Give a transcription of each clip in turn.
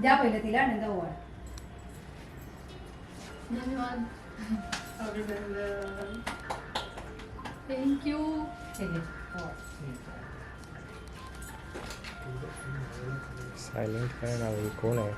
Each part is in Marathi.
द्या पहिलं तिला नंतर ओवाळ धन्यवाद थँक्यू हे घे, ओवाळ. सायलेंट काय नाव कोण आहे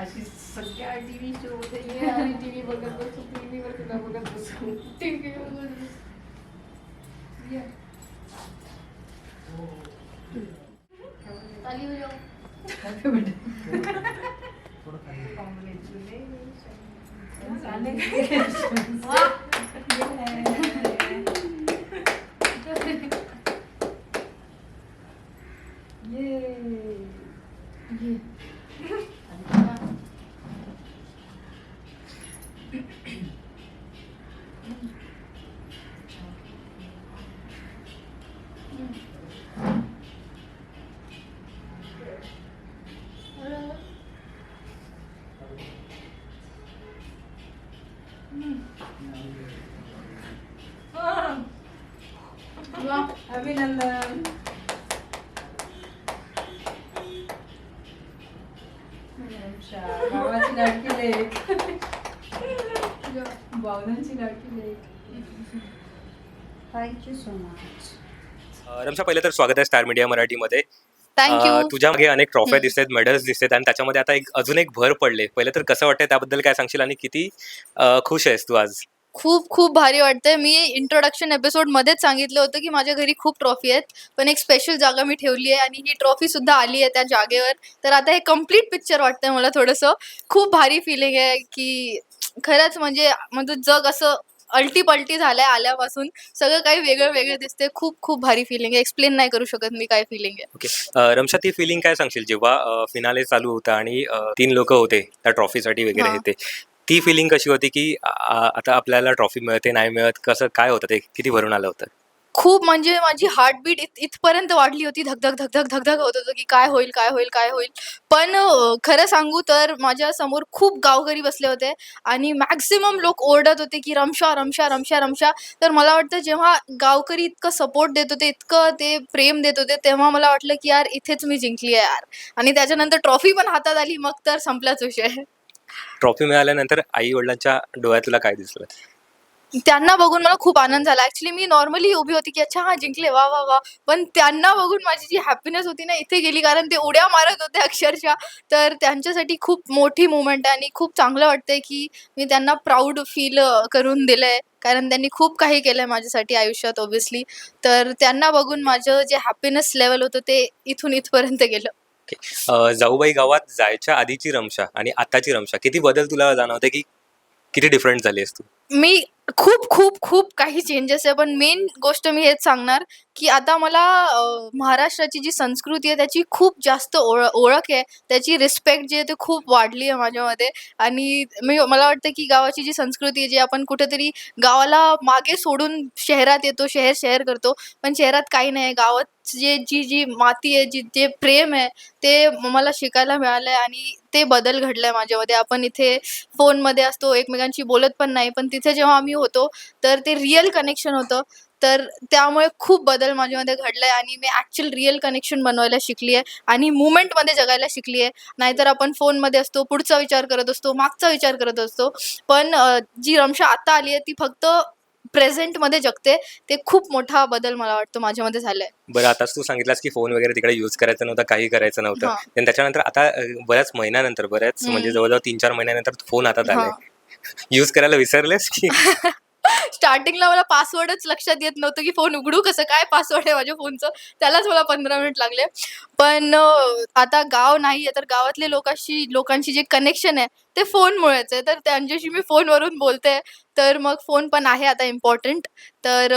अशी सगळ्या टीव्ही शो होते. आणि टीव्ही बघत बसू टीव्हीवर तुला बघत बसू. टीव्ही बघत बसू. ये. ताली बजाव. ये. वा. अभिनंदन अच्छा, गावाची लाडकी लेक भावनांची लाडकी लेक thank you so much um, Ramsha पहिलं तर स्वागत आहे स्टार मीडिया मराठीमध्ये. थँक्यू अं, तुझ्या मागे अनेक ट्रॉफ्या हम्म. दिसतात मेडल्स दिसतात आणि त्याच्यामध्ये आता एक अजून एक भर पडले. पहिलं तर कसं वाटतंय त्याबद्दल काय सांगशील आणि किती अं, खुश आहेस तू आज? खूप खूप भारी वाटतंय. मी इंट्रोडक्शन एपिसोड मध्येच सांगितलं होतं की माझ्या घरी खूप ट्रॉफी आहेत पण एक स्पेशल जागा मी ठेवली आहे आणि ही ट्रॉफी सुद्धा आली आहे त्या जागेवर. तर आता हे कंप्लीट पिक्चर वाटतंय मला थोडंसं. खूप भारी फिलिंग आहे की खरंच म्हणजे म्हणजे जग असं अल्टी पलटी झालंय आल्यापासून. सगळं काही वेगळं वेगळं दिसते खूप खूप भारी फिलिंग आहे. एक्सप्लेन नाही करू शकत मी काय फिलिंग आहे. ओके रमशा ती फिलिंग काय सांगशील? जेव्हा फिनाले चालू होता आणि अं, तीन लोक होते त्या ट्रॉफीसाठी वगैरे हा. हे ते ती फिलिंग कशी होती की आ- आ- आता आपल्याला ट्रॉफी मिळते नाही मिळत कसं काय होतं ते? किती भरून आलं होतं? खूप म्हणजे माझी हार्टबीट इत इथपर्यंत वाढली होती. धकधक धकधक धकधक होत होतं की काय होईल काय होईल काय होईल. पण खरं सांगू तर माझ्यासमोर खूप गावकरी बसले होते आणि मॅक्सिमम लोक ओरडत होते की रमशा रमशा रमशा रमशा. तर मला वाटतं जेव्हा गावकरी इतकं सपोर्ट देत होते इतकं ते प्रेम देत होते तेव्हा मला वाटलं की यार इथेच मी जिंकली आहे यार. आणि त्याच्यानंतर ट्रॉफी पण हातात आली मग तर संपलाच विषय. ट्रॉफी मिळाल्यानंतर आई वडिलांच्या डोळ्यातला काय दिसलं? त्यांना बघून मला खूप आनंद झाला. ऍक्च्युली मी नॉर्मली उभी होती की अच्छा हा जिंकले. वा वा वा. पण त्यांना बघून माझी जी हॅपीनेस होती ना इथे गेली. कारण ते उड्या मारत होते अक्षरशः. तर त्यांच्यासाठी खूप मोठी मुवमेंट आहे. आणि खूप चांगलं वाटतंय की मी त्यांना प्राऊड फील करून दिलंय. कारण त्यांनी खूप काही केलंय माझ्यासाठी आयुष्यात ऑब्व्हियसली तर त्यांना बघून माझं जे हॅपीनेस लेवल होतं ते इथून इथपर्यंत गेलं. जाऊबाई गावात जायच्या आधीची रमशा आणि आताची रमशा किती बदल तुला जाणवते की किती डिफरंट झाली आहेस तू? मी खूप खूप खूप काही चेंजेस आहे. पण मेन गोष्ट मी हेच सांगणार की आता मला महाराष्ट्राची जी संस्कृती आहे त्याची खूप जास्त ओळ ओळख आहे. त्याची रिस्पेक्ट जी आहे ती खूप वाढली आहे माझ्यामध्ये. आणि मी मला वाटतं की गावाची जी संस्कृती आहे जी आपण कुठेतरी गावाला मागे सोडून शहरात येतो शहर शहर करतो. पण शहरात काही नाही. गावात जे जी जी माती आहे जी जे प्रेम आहे ते मला शिकायला मिळालं आहे आणि ते बदल घडलाय माझ्यामध्ये. आपण इथे फोनमध्ये असतो एकमेकांशी बोलत पण नाही. पण तिथे जेव्हा आम्ही होतो तर ते रिअल कनेक्शन होतं. तर त्यामुळे खूप बदल माझ्यामध्ये घडलाय आणि मी ॲक्च्युअल रिअल कनेक्शन बनवायला शिकली आहे आणि मुवमेंटमध्ये जगायला शिकली आहे नाहीतर आपण फोनमध्ये असतो पुढचा विचार करत असतो मागचा विचार करत असतो. पण जी रमशा आता आली आहे ती फक्त प्रेझेंटमध्ये जगते. ते खूप मोठा बदल मला वाटतं माझ्यामध्ये झालाय. बरं आताच तू सांगितलास की फोन वगैरे तिकडे युज करायचा नव्हता काही करायचं नव्हतं. त्याच्यानंतर आता बऱ्याच महिन्यानंतर बऱ्याच. म्हणजे जवळजवळ तीन चार महिन्यानंतर फोन हातात हा. आलाय युज करायला विसरलेस की? स्टार्टिंगला मला पासवर्डच लक्षात येत नव्हतं की फोन उघडू कसं? काय पासवर्ड आहे माझ्या फोनचं त्यालाच मला पंधरा मिनिट लागले. पण आता गाव नाही आहे तर गावातले लोकांशी लोकांशी जे कनेक्शन आहे ते फोनमुळेच आहे. तर त्यांच्याशी मी फोनवरून बोलते. तर मग फोन पण आहे आता इम्पॉर्टंट तर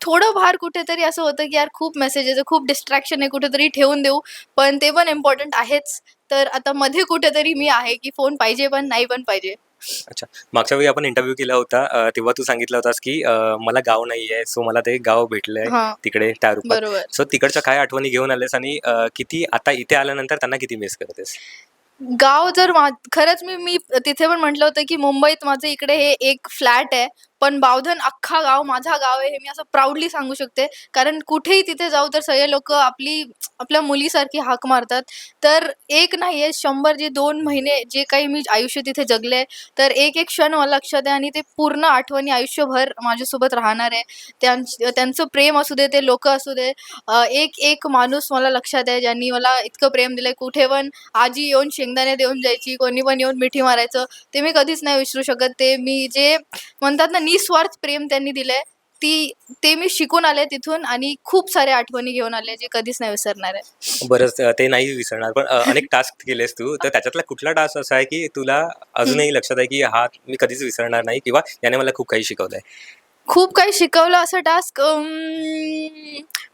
थोडं फार कुठेतरी असं होतं की यार खूप मेसेजेस आहे खूप डिस्ट्रॅक्शन आहे कुठेतरी ठेवून देऊ. पण ते पण इम्पॉर्टंट आहेच. तर आता मध्ये कुठेतरी मी आहे की फोन पाहिजे पण नाही पण पाहिजे. अच्छा. मागच्या वेळी आपण इंटरव्ह्यू केला होता अ, तेव्हा तू सांगितलं होतास की अ, मला गाव नाहीये सो मला ते गाव भेटलंय हा. तिकडे त्या रूपात बरोबर. सो तिकडच्या काय आठवणी घेऊन आलेस आणि अ, किती आता इथे आल्यानंतर त्यांना किती मिस करतेस? गाव जर मा खरंच मी मी तिथे पण म्हटलं होतं की मुंबईत माझं इकडे हे एक फ्लॅट आहे. पण बावधन अख्खा गाव माझा गाव आहे हे मी असं प्राऊडली सांगू शकते. कारण कुठेही तिथे जाऊ तर सगळे लोक आपली आपल्या मुलीसारखी हाक मारतात. तर एक नाही आहे शंभर जे दोन महिने जे काही मी आयुष्य तिथे जगले तर एक एक क्षण मला लक्षात आहे आणि ते पूर्ण आठवणी आयुष्यभर माझ्यासोबत राहणार आहे. त्यां त्यांचं प्रेम असू दे ते लोक असू दे एक एक माणूस मला लक्षात आहे ज्यांनी मला इतकं प्रेम दिलंय. कुठे पण आजी येऊन शेंगदाणे देऊन जायची कोणी पण येऊन मिठी मारायचं ते मी कधीच नाही विसरू शकत. ते मी जे म्हणतात ना निस्वार्थ प्रेम त्यांनी दिलंय. ती ते मी शिकून आले तिथून आणि खूप सारे आठवणी घेऊन आले जे कधीच नाही विसरणार आहे बरंच अ, ते नाही विसरणार पण अ, अनेक टास्क केलेस तू. तर त्याच्यातला कुठला टास्क असा आहे की तुला अजूनही लक्षात आहे की हा मी कधीच विसरणार नाही किंवा याने मला खूप काही शिकवलंय? खूप काही शिकवलं असं टास्क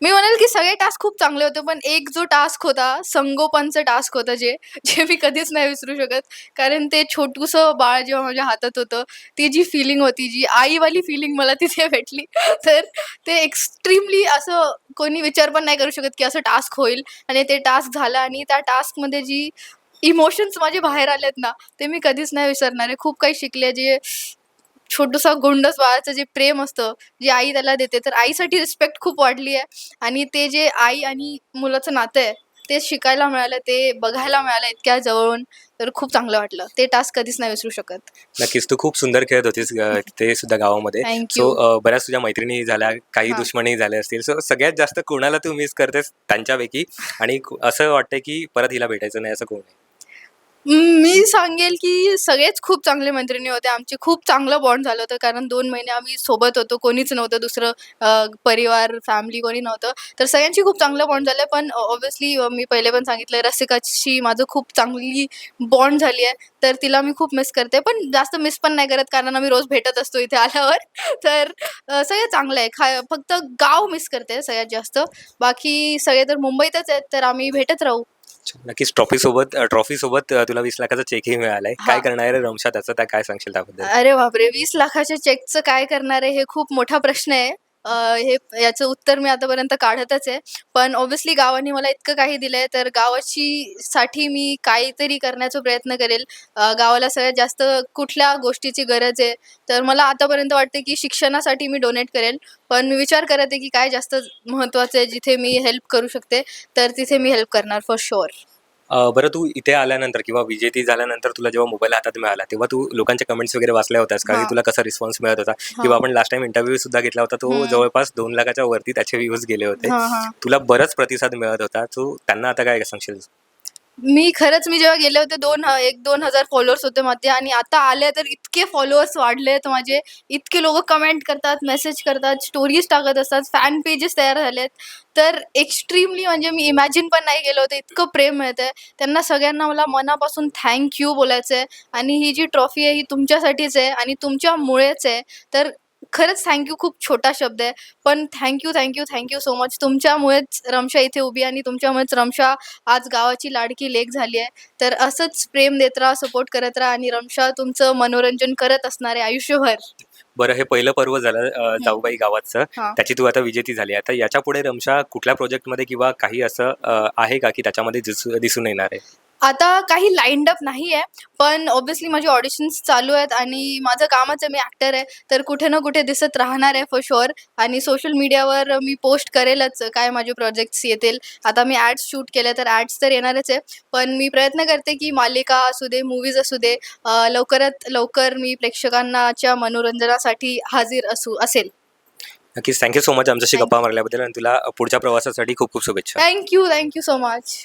मी म्हणेल की सगळे टास्क खूप चांगले होते पण एक जो टास्क होता संगोपनचं टास्क होतं जे जे मी कधीच नाही विसरू शकत. कारण ते छोटूसं बाळ जेव्हा माझ्या हातात होतं ती जी फिलिंग होती जी आईवाली फिलिंग मला तिथे भेटली तर ते एक्स्ट्रीमली असं कोणी विचार पण नाही करू शकत की असं टास्क होईल. आणि ते टास्क झालं आणि त्या टास्कमध्ये जी इमोशन्स माझे बाहेर आलेत ना ते मी कधीच नाही विसरणार आहे. खूप काही शिकले जे छोटूसा गोंडस बाळाचं जे प्रेम असतं जे आई त्याला देते तर आईसाठी रिस्पेक्ट खूप वाढली आहे. आणि ते जे आई आणि मुलाचं नातं आहे ते शिकायला मिळालं ते बघायला मिळालं इतक्या जवळून तर खूप चांगलं वाटलं. ते टास्क कधीच नाही विसरू शकत. नक्कीच तू खूप सुंदर खेळत होतीस ते सुद्धा गावामध्ये. सो बऱ्याच तुझ्या मैत्रिणी झाल्या काही हा. दुश्मनी झाल्या असतील. सो सगळ्यात जास्त कोणाला तू मिस करतेस त्यांच्यापैकी? आणि कु- असं वाटतं की परत हिला भेटायचं नाही असं कोण आहे? मी सांगेल की सगळेच खूप चांगले मैत्रिणी होते. आमचे खूप चांगलं बॉन्ड झालं होतं. कारण दोन महिने आम्ही सोबत होतो. कोणीच नव्हतं. दुसरं अ, परिवार फॅमिली कोणी नव्हतं. तर सगळ्यांशी खूप चांगलं बॉन्ड झालं. पण ऑब्व्हियसली मी पहिले पण सांगितलं रसिकाशी माझं खूप चांगली बॉन्ड झाली आहे. तर तिला मी खूप मिस करते. पण जास्त मिस पण नाही करत. कारण आम्ही रोज भेटत असतो इथे आल्यावर. तर अ, सगळं चांगलं आहे. खा फक्त गाव मिस करते सगळ्यात जास्त. बाकी सगळे तर मुंबईतच आहेत. तर आम्ही भेटत राहू. नक्कीच ट्रॉफी सोबत ट्रॉफी सोबत तुला वीस लाखाचा चेकही मिळालाय. काय. करणार आहे रमशा त्याचं त्या काय सांगशील त्याबद्दल? अरे बापरे वीस लाखाच्या चेकचं काय करणार आहे हे खूप मोठा प्रश्न आहे. हे याचं उत्तर मी आतापर्यंत काढतच आहे. पण ऑब्व्हियसली गावाने मला इतकं काही दिलंय तर गावाची साठी मी काहीतरी करण्याचा प्रयत्न करेल. गावाला सगळ्यात जास्त कुठल्या गोष्टीची गरज आहे? तर मला आतापर्यंत वाटते की शिक्षणासाठी मी डोनेट करेल. पण मी विचार करत आहे की काय जास्त महत्त्वाचं आहे जिथे मी हेल्प करू शकते तर तिथे मी हेल्प करणार फॉर शुअर बरं तू इथे आल्यानंतर किंवा विजेती झाल्यानंतर तुला जेव्हा मोबाईल हातात मिळाला तेव्हा तू लोकांच्या कमेंट्स वगैरे वाचल्या होत्यास का? की. तुला कसा रिस्पॉन्स मिळत होता? किंवा आपण लास्ट टाइम इंटरव्ह्यू सुद्धा घेतला होता तो. जवळपास दोन लाखाच्या वरती त्याचे व्ह्यूज गेले होते. तुला बरंच प्रतिसाद मिळत होता. तू त्यांना आता काय सांगशील? मी खरंच मी जेव्हा गेले होते दोन एक दोन हजार फॉलोअर्स होते माझे आणि आता आले तर इतके फॉलोअर्स वाढले आहेत माझे. इतके लोक कमेंट करतात मेसेज करतात स्टोरीज टाकत असतात फॅन पेजेस तयार झालेत. तर एक्स्ट्रीमली म्हणजे मी इमॅजिन पण नाही केलं होतं. इतकं प्रेम मिळतंय. त्यांना सगळ्यांना मला मनापासून थँक्यू बोलायचं आहे आणि ही जी ट्रॉफी आहे ही तुमच्यासाठीच आहे आणि तुमच्यामुळेच आहे. तर खरंच थँक्यू खूप छोटा शब्द आहे. पण thank you thank you thank you so much तुमच्यामुळेच Ramsha इथे उभी आहे आणि तुमच्यामुळेच रमशा आज गावाची लाडकी लेक झाली आहे. तर असंच प्रेम देत राहा सपोर्ट करत राहा आणि रमशा तुमचं मनोरंजन करत असणार आहे आयुष्यभर. बरं हे पहिलं पर्व झालं अ, जाऊबाई गावाचं. हा. त्याची तू आता विजेती झाली आता याच्यापुढे रमशा कुठल्या प्रोजेक्टमध्ये किंवा काही असं अ, आहे का की त्याच्यामध्ये दिसू दिसून येणार आहे? आता काही लाईंड अप नाही आहे पण ऑब्व्हियसली माझे ऑडिशन्स चालू आहेत आणि माझं कामच आहे मी ॲक्टर आहे तर कुठे ना कुठे दिसत राहणार आहे फॉर शुअर आणि सोशल मीडियावर मी पोस्ट करेलच काय माझे प्रोजेक्ट्स येतील. आता मी ॲड्स शूट केले तर ॲड्स तर येणारच आहे पण मी प्रयत्न करते की मालिका असू दे मूवीज असू दे लवकरात लवकर मी प्रेक्षकांनाच्या मनोरंजनासाठी हाजीर असू असेल. नक्कीच थँक्यू सो मच आमच्याशी गप्पा मारल्याबद्दल आणि तुला पुढच्या प्रवासासाठी खूप खूप शुभेच्छा. Thank you thank you so much